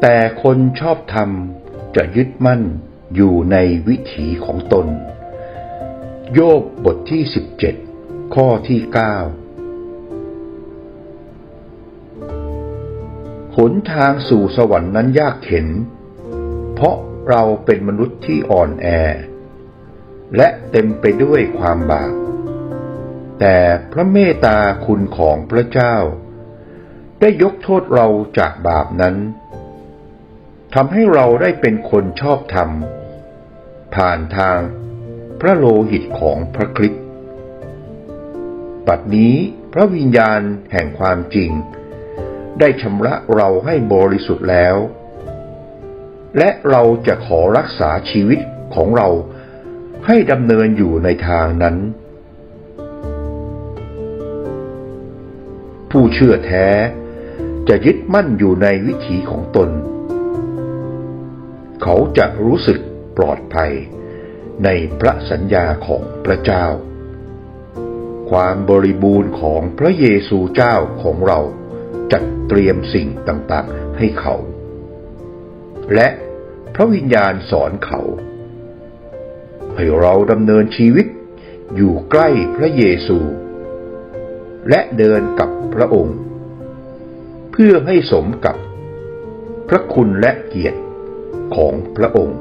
แต่คนชอบธรรมจะยึดมั่นอยู่ในวิถีของตน โยบบทที่ 17 ข้อที่ 9 หนทางสู่สวรรค์นั้นยากเข็น เพราะเราเป็นมนุษย์ที่อ่อนแอ และเต็มไปด้วยความบาป แต่พระเมตตาคุณของพระเจ้า ได้ยกโทษเราจากบาปนั้น ทำให้เราได้เป็นคนชอบธรรม ผ่านทางพระโลหิตของพระคริสต์ปัดนี้พระวิญญาณแห่งความจริง ได้ชำระเราให้บริสุทธิ์แล้ว และเราจะขอรักษาชีวิตของเราให้ดำเนินอยู่ในทางนั้น ผู้เชื่อแท้จะยึดมั่นอยู่ในวิถีของตน เขาจะรู้สึกปลอดภัย ในพระสัญญาของพระเจ้า ความบริบูรณ์ของพระเยซูเจ้าของเราจัดเตรียมสิ่งต่างๆให้เขา และพระวิญญาณสอนเขา ให้เราดำเนินชีวิตอยู่ใกล้พระเยซู และเดินกับพระองค์ เพื่อให้สมกับพระคุณและเกียรติ ของพระองค์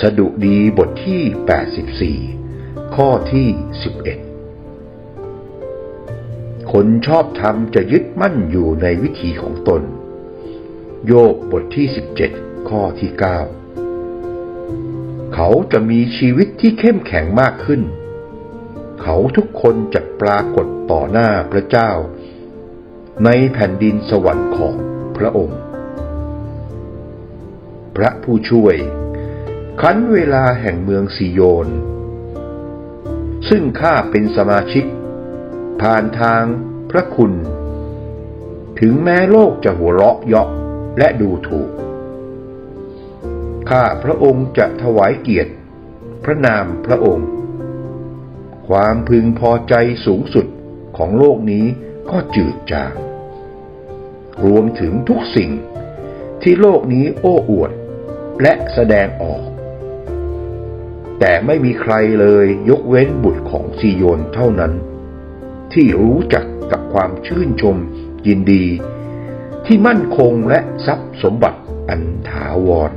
สดุดีบทที่ 84 ข้อที่ 11 คนชอบธรรมจะยึดมั่นอยู่ในวิถีของตน โยบบทที่ 17 ข้อที่ 9 เขาจะมีชีวิตที่เข้มแข็งมากขึ้น เขาทุกคนจะปรากฏต่อหน้าพระเจ้า ในแผ่นดินสวรรค์ของพระองค์ พระผู้ช่วย คันเวลาแห่งเมืองซิโยน ซึ่งข้าเป็นสมาชิก ผ่านทางพระคุณ ถึงแม้โลกจะหัวเราะเยาะและดูถูก ข้าพระองค์จะถวายเกียรติ พระนามพระองค์ ความพึงพอใจสูงสุดของโลกนี้ก็จืดจางรวมถึงทุกสิ่งที่โลกนี้โอ้อวด และแสดงออก แต่ไม่มีใครเลยยกเว้นบุตรของซีโยนเท่านั้น ที่รู้จักกับความชื่นชมยินดี ที่มั่นคงและทรัพย์สมบัติอันถาวร